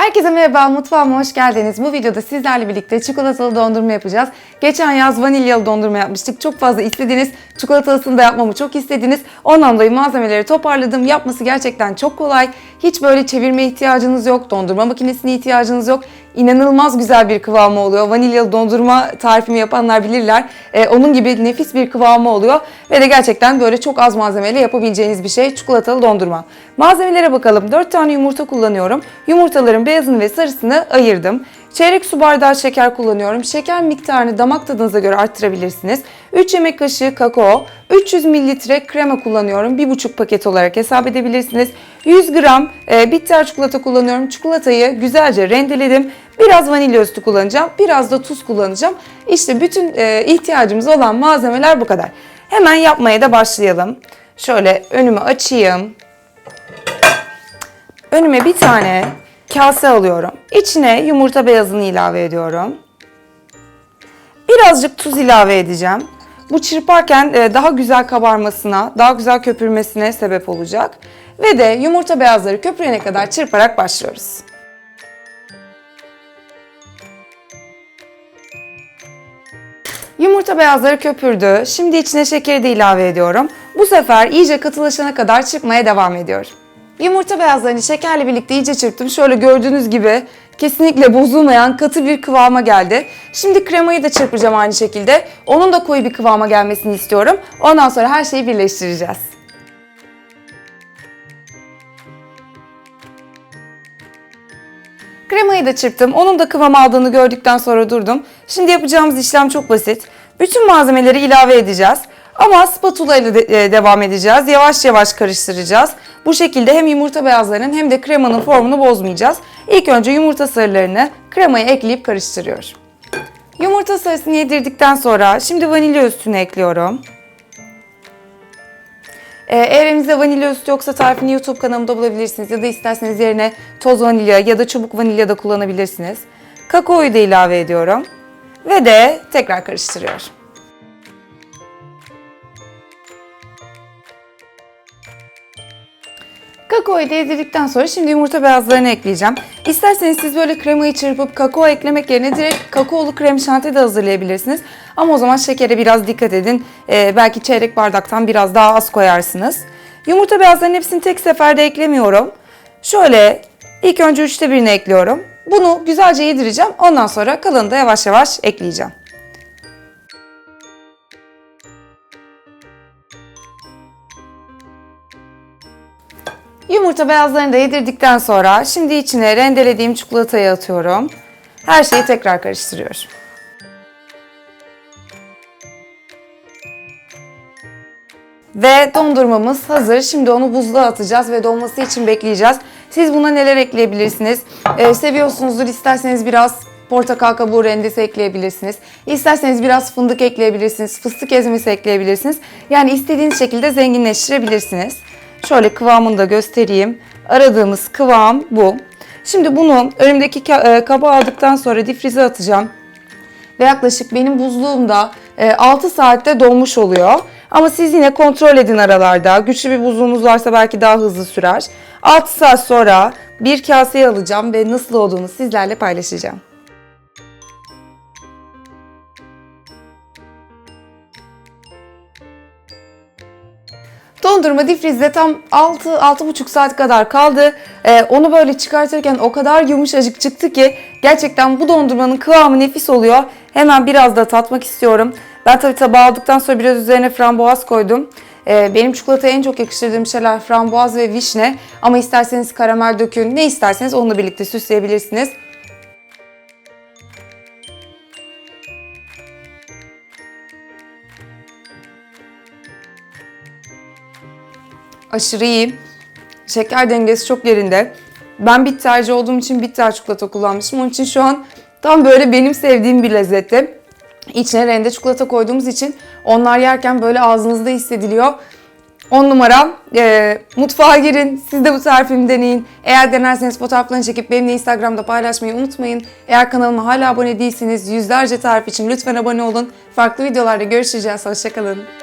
Herkese merhaba, mutfağıma hoş geldiniz. Bu videoda sizlerle birlikte çikolatalı dondurma yapacağız. Geçen yaz vanilyalı dondurma yapmıştık. Çok fazla istediniz. Çikolatalısını da yapmamı çok istediniz. Ondan dolayı malzemeleri toparladım. Yapması gerçekten çok kolay. Hiç böyle çevirme ihtiyacınız yok. Dondurma makinesine ihtiyacınız yok. İnanılmaz güzel bir kıvamı oluyor. Vanilyalı dondurma tarifimi yapanlar bilirler. Ee, onun gibi nefis bir kıvamı oluyor. Ve de gerçekten böyle çok az malzemeyle yapabileceğiniz bir şey çikolatalı dondurma. Malzemelere bakalım. 4 tane yumurta kullanıyorum. Yumurtaların beyazını ve sarısını ayırdım. Çeyrek su bardağı şeker kullanıyorum. Şeker miktarını damak tadınıza göre arttırabilirsiniz. 3 yemek kaşığı kakao, 300 mililitre krema kullanıyorum. 1,5 paket olarak hesap edebilirsiniz. 100 gram e, bitter çikolata kullanıyorum. Çikolatayı güzelce rendeledim. Biraz vanilya üstü kullanacağım. Biraz da tuz kullanacağım. İşte bütün e, ihtiyacımız olan malzemeler bu kadar. Hemen yapmaya da başlayalım. Şöyle önümü açayım. Önüme bir tane kase alıyorum. İçine yumurta beyazını ilave ediyorum. Birazcık tuz ilave edeceğim. Bu çırparken e, daha güzel kabarmasına, daha güzel köpürmesine sebep olacak. Ve de yumurta beyazları köpürene kadar çırparak başlıyoruz. Yumurta beyazları köpürdü. Şimdi içine şekeri de ilave ediyorum. Bu sefer iyice katılaşana kadar çırpmaya devam ediyorum. Yumurta beyazlarını şekerle birlikte iyice çırptım. Şöyle gördüğünüz gibi kesinlikle bozulmayan katı bir kıvama geldi. Şimdi kremayı da çırpacağım aynı şekilde. Onun da koyu bir kıvama gelmesini istiyorum. Ondan sonra her şeyi birleştireceğiz. Kremayı da çırptım. Onun da kıvam aldığını gördükten sonra durdum. Şimdi yapacağımız işlem çok basit. Bütün malzemeleri ilave edeceğiz. Ama spatula ile de- e, devam edeceğiz. Yavaş yavaş karıştıracağız. Bu şekilde hem yumurta beyazlarının hem de kremanın formunu bozmayacağız. İlk önce yumurta sarılarını kremaya ekleyip karıştırıyorum. Yumurta sarısını yedirdikten sonra şimdi vanilya üstüne ekliyorum. Ee, Eğer evinizde vanilya üstü yoksa tarifini YouTube kanalımda bulabilirsiniz ya da isterseniz yerine toz vanilya ya da çubuk vanilya da kullanabilirsiniz. Kakaoyu da ilave ediyorum ve de tekrar karıştırıyorum. Da yedirdikten sonra şimdi yumurta beyazlarını ekleyeceğim. İsterseniz siz böyle kremayı çırpıp kakao eklemek yerine direkt kakaolu krem şanti de hazırlayabilirsiniz. Ama o zaman şekere biraz dikkat edin. Ee, belki çeyrek bardaktan biraz daha az koyarsınız. Yumurta beyazlarının hepsini tek seferde eklemiyorum. Şöyle ilk önce üçte birini ekliyorum. Bunu güzelce yedireceğim. Ondan sonra kalanını da yavaş yavaş ekleyeceğim. Yumurta beyazlarını da yedirdikten sonra şimdi içine rendelediğim çikolatayı atıyorum. Her şeyi tekrar karıştırıyorum. Ve dondurmamız hazır. Şimdi onu buzluğa atacağız ve donması için bekleyeceğiz. Siz buna neler ekleyebilirsiniz? Ee, seviyorsunuzdur isterseniz biraz portakal kabuğu rendesi ekleyebilirsiniz. İsterseniz biraz fındık ekleyebilirsiniz. Fıstık ezmesi ekleyebilirsiniz. Yani istediğiniz şekilde zenginleştirebilirsiniz. Şöyle kıvamını da göstereyim. Aradığımız kıvam bu. Şimdi bunu önümdeki e, kaba aldıktan sonra difrize atacağım. Ve yaklaşık benim buzluğumda e, 6 saatte donmuş oluyor. Ama siz yine kontrol edin aralarda. Güçlü bir buzluğunuz varsa belki daha hızlı sürer. 6 saat sonra bir kaseye alacağım ve nasıl olduğunu sizlerle paylaşacağım. Dondurma difrizde tam 6-6,5 saat kadar kaldı. Ee, onu böyle çıkartırken o kadar yumuşacık çıktı ki gerçekten bu dondurmanın kıvamı nefis oluyor. Hemen biraz da tatmak istiyorum. Ben tabii tabağa aldıktan sonra biraz üzerine frambuaz koydum. Ee, benim çikolataya en çok yakıştırdığım şeyler frambuaz ve vişne. Ama isterseniz karamel dökün, ne isterseniz onunla birlikte süsleyebilirsiniz. Aşırı iyi. Şeker dengesi çok yerinde. Ben bitterci olduğum için bitter çikolata kullanmışım. Onun için şu an tam böyle benim sevdiğim bir lezzeti. İçine rende çikolata koyduğumuz için onlar yerken böyle ağzınızda hissediliyor. 10 numara. E, mutfağa girin. Siz de bu tarifimi deneyin. Eğer denerseniz fotoğraflarını çekip benimle Instagram'da paylaşmayı unutmayın. Eğer kanalıma hala abone değilseniz yüzlerce tarif için lütfen abone olun. Farklı videolarda görüşeceğiz. Hoşçakalın.